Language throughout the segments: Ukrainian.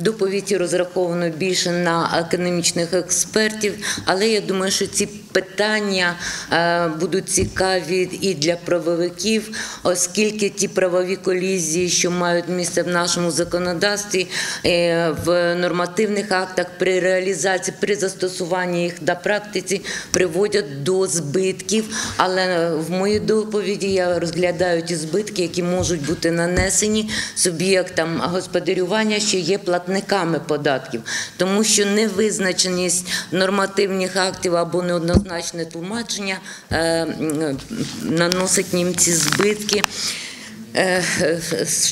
Доповіді розраховано більше на економічних експертів, але я думаю, що ці питання е, будуть цікаві і для правовиків, оскільки ті правові колізії, що мають місце в нашому законодавстві, е, в нормативних актах при реалізації, при застосуванні їх на практиці, приводять до збитків. Але в моїй доповіді я розглядаю ті збитки, які можуть бути нанесені суб'єктам господарювання, що є платниками податків, тому що невизначеність нормативних актів або неоднозначне тлумачення е, наносить німці збитки. Е,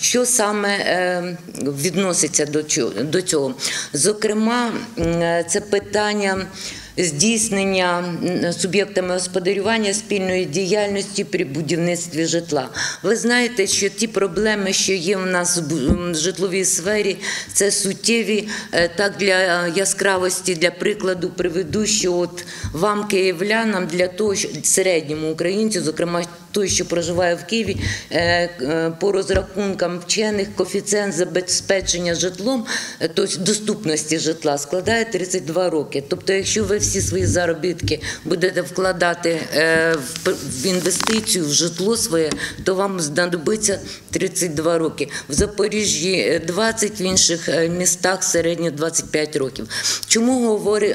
Що саме е, відноситься до цього? Зокрема, це питання здійснення суб'єктами господарювання спільної діяльності при будівництві житла. Ви знаєте, що ті проблеми, що є в нас в житловій сфері, це суттєві. Е, Так для яскравості, для прикладу, приведу, що от вам, київлянам, для того, що середньому українцю, зокрема той, що проживає в Києві, е, е, по розрахункам вчених коефіцієнт забезпечення житлом, тобто доступності житла, складає 32 роки. Тобто, якщо ви всі свої заробітки будете вкладати в інвестицію в житло своє, то вам знадобиться 32 роки. В Запоріжжі е, 20, в інших містах середньо 25 років. Чому говорю,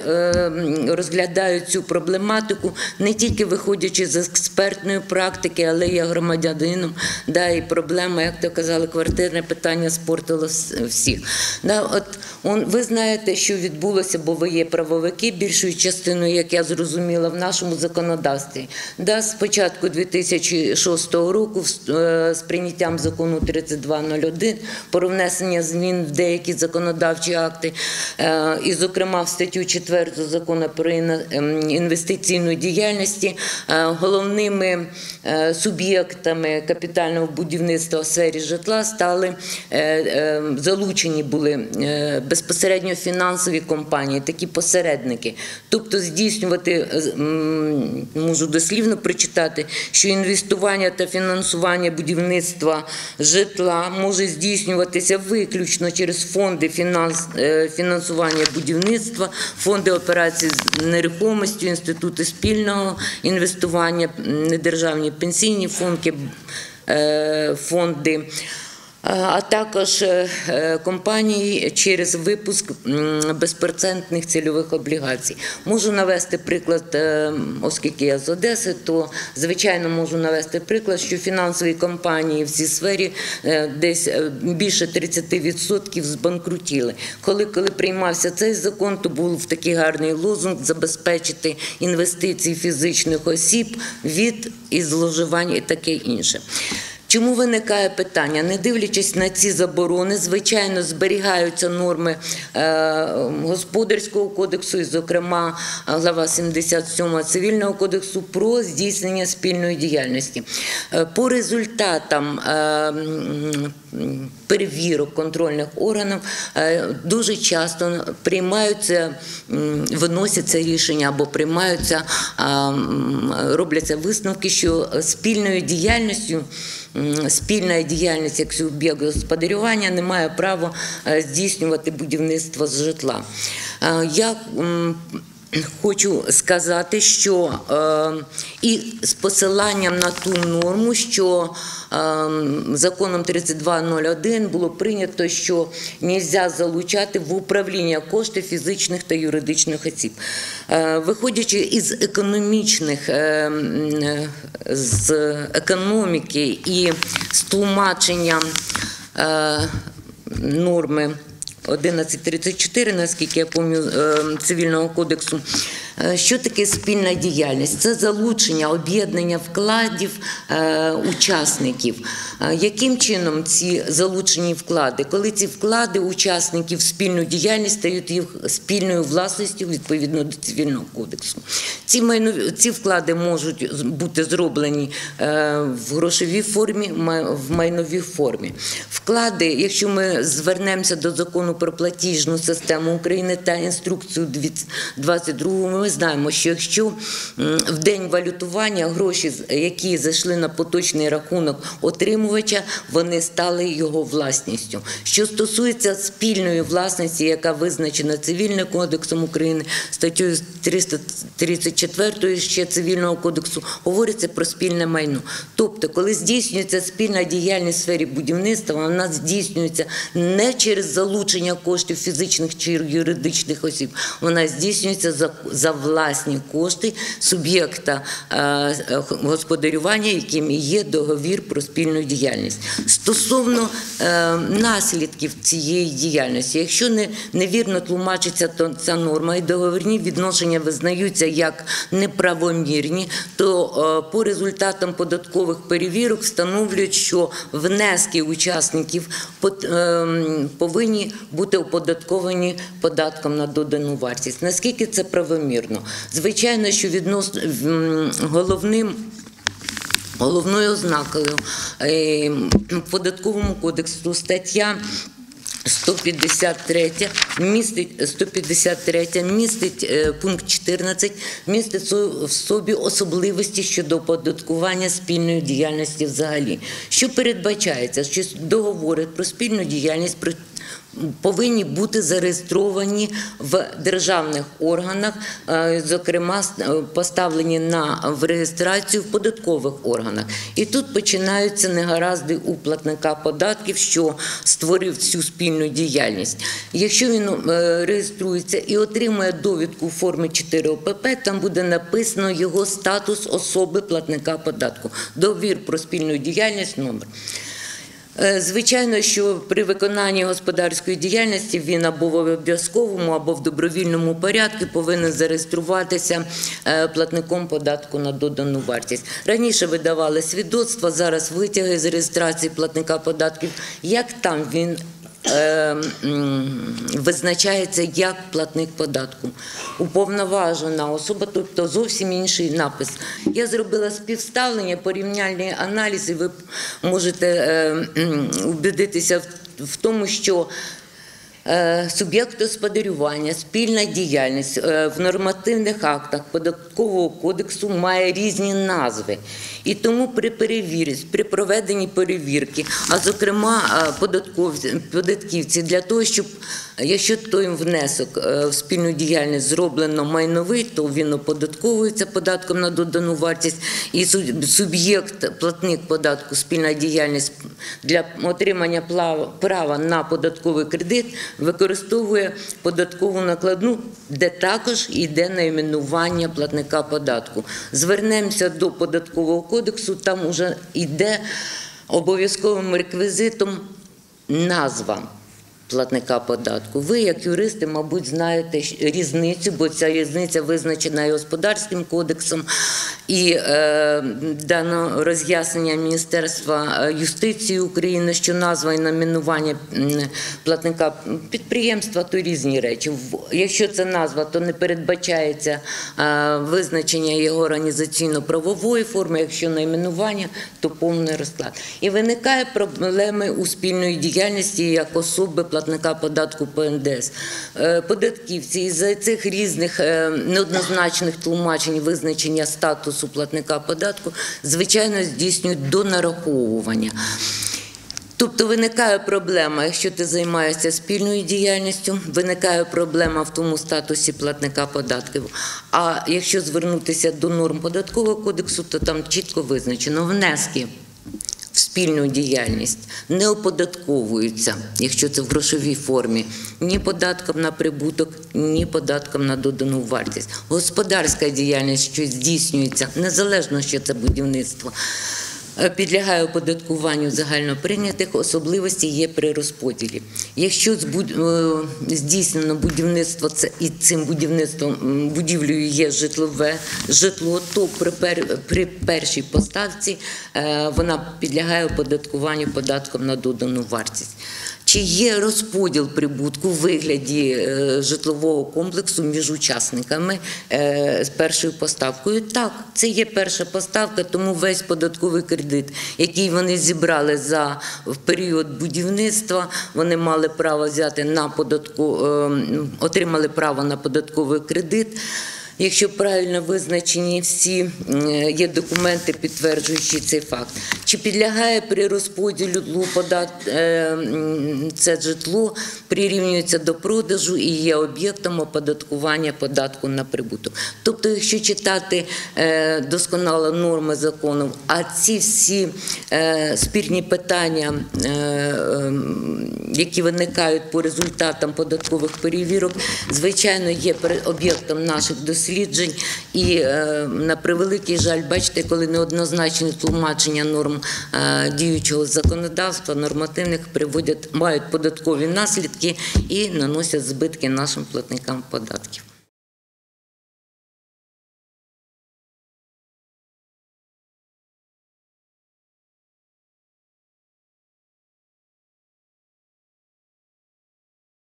розглядаю цю проблематику не тільки виходячи з експертної практики, але й як громадянином, да, і проблема, як то казали, квартирне питання спортило всіх. Да, от, он, ви знаєте, що відбулося, бо ви є правовики більшою частиною, як я зрозуміла, в нашому законодавстві. Да, з початку 2006 року е, з прийняттям закону 3201 про внесення змін в деякі законодавчі акти, е, і, зокрема, в статтю 4 закону про ем, інвестиційну діяльність, е, головними суб'єктами капітального будівництва в сфері житла стали е, е, залучені були е, безпосередньо фінансові компанії, такі посередники. Тобто здійснювати, е, можу дослівно прочитати, що інвестування та фінансування будівництва житла може здійснюватися виключно через фонди фінанс, е, фінансування будівництва, фонди операцій з нерухомістю, інститути спільного інвестування, недержавні пенсійні фонди, е, фонди. А також е, е, компанії через випуск безпроцентних цільових облігацій. Можу навести приклад, е, оскільки я з Одеси, то звичайно можу навести приклад, що фінансові компанії в цій сфері десь більше 30% збанкрутіли. Коли, коли приймався цей закон, то був такий гарний лозунг забезпечити інвестиції фізичних осіб від і зловживань і таке інше. Чому виникає питання? Не дивлячись на ці заборони, звичайно, зберігаються норми е, господарського кодексу, і, зокрема, глава 77 цивільного кодексу про здійснення спільної діяльності. Е, По результатам е, перевірок контрольних органів дуже часто приймаються, виносяться рішення або приймаються, робляться висновки, що спільною діяльністю. Спільна діяльність як суб'єкт господарювання не має права е, здійснювати будівництво житла. Е, Я хочу сказати, що е, і з посиланням на ту норму, що е, законом 3201 було прийнято, що не можна залучати в управління кошти фізичних та юридичних осіб. Е, Виходячи із економічних е, з економіки і з тлумаченням е, норми 1134, наскільки я пам'ятаю, цивільного кодексу. Е, Що таке спільна діяльність? Це залучення, об'єднання вкладів е, учасників. Е, Яким чином ці залучені вклади? Коли ці вклади учасників в спільну діяльність стають їх спільною власністю відповідно до цивільного кодексу. Ці майнові ці вклади можуть бути зроблені в грошовій формі, в майновій формі. Вклади, якщо ми звернемося до закону закону про платіжну систему України та інструкцію 22 ми знаємо, що якщо в день валютування гроші, які зайшли на поточний рахунок отримувача, вони стали його власністю. Що стосується спільної власності, яка визначена Цивільним кодексом України, статтею 334 ще Цивільного кодексу, говориться про спільне майно. Тобто, коли здійснюється спільна діяльність в сфері будівництва, вона здійснюється не через залучення коштів фізичних чи юридичних осіб, вона здійснюється за власні кошти суб'єкта е, господарювання, яким є договір про спільну діяльність. Стосовно е, наслідків цієї діяльності, якщо невірно тлумачиться ця норма і договірні відношення визнаються як неправомірні, то е, по результатам податкових перевірок встановлюють, що внески учасників повинні бути оподатковані податком на додану вартість. Наскільки це правомірно? Звичайно, що відносно головним. Головною ознакою е, в податковому кодексу стаття 153 містить 153 містить е, пункт 14, містить в собі особливості щодо оподаткування спільної діяльності взагалі. Що передбачається, що договори про спільну діяльність повинні бути зареєстровані в державних органах, е, зокрема е, поставлені на в реєстрацію в податкових органах. І тут починаються негаразди у платника податків, що створив цю спільну діяльність. Якщо він е, реєструється і отримує довідку у формі 4 ОПП, там буде написано його статус особи платника податку, договір про спільну діяльність, номер. Е, Звичайно, що при виконанні господарської діяльності він або в обов'язковому, або в добровільному порядку повинен зареєструватися е, платником податку на додану вартість. Раніше видавали свідоцтва, зараз витяги з реєстрації платника податків. Як там він визначається як платник податку. Уповноважена особа, тобто зовсім інший напис. Я зробила співставлення, порівняльний аналіз, і ви можете е, убедитися в, тому, що Е, Суб'єкт господарювання, спільна діяльність е, в нормативних актах податкового кодексу має різні назви. І тому при перевірці, при проведенні перевірки, а зокрема е, податківці, для того, щоб якщо той внесок е, в спільну діяльність зроблено майновий, то він оподатковується податком на додану вартість, і суб'єкт, платник податку, спільна діяльність для отримання права на податковий кредит використовує податкову накладну, де також йде найменування платника податку. Звернемося до податкового кодексу, там вже йде обов'язковим реквізитом назва. Платника податку. Ви, як юристи, мабуть, знаєте різницю, бо ця різниця визначена і господарським кодексом, і е, дано роз'яснення Міністерства е, юстиції України, що назва і номінування платника підприємства то різні речі. Якщо це назва, то не передбачається е, визначення його організаційно-правової форми, якщо найменування, то повний розклад. І виникає проблеми у спільної діяльності як особи платника податку по НДС. Е, Податківці із цих різних неоднозначних тлумачень визначення статусу платника податку, звичайно, здійснюють донараховування. Тобто виникає проблема, якщо ти займаєшся спільною діяльністю, виникає проблема в тому статусі платника податків. А якщо звернутися до норм податкового кодексу, то там чітко визначено внески спільну діяльність не оподатковуються, якщо це в грошовій формі, ні податком на прибуток, ні податком на додану вартість. Господарська діяльність, що здійснюється, незалежно, що це будівництво. Е, Підлягає оподаткуванню загальноприйнятих особливості є при розподілі. Якщо е, здійснено будівництво і цим будівництвом будівлею є житлове житло, то при, пер, першій поставці е, вона підлягає оподаткуванню податком на додану вартість. Чи є розподіл прибутку в вигляді е, житлового комплексу між учасниками е, з першою поставкою. Так, це є перша поставка, тому весь податковий кредит, який вони зібрали за в період будівництва, вони мали право взяти на податку, е, отримали право на податковий кредит. Якщо правильно визначені всі є документи, підтверджуючи цей факт, чи підлягає при розподілу подат е, це житло, прирівнюється до продажу і є об'єктом оподаткування податку на прибуток. Тобто, якщо читати е, досконало норми закону, а ці всі е, спірні питання, ем, які виникають по результатам податкових перевірок, звичайно, є об'єктом наших досліджень. І е, на превеликий жаль, бачите, коли неоднозначні тлумачення норм е, діючого законодавства, нормативних приводять, мають податкові наслідки і наносять збитки нашим платникам податків.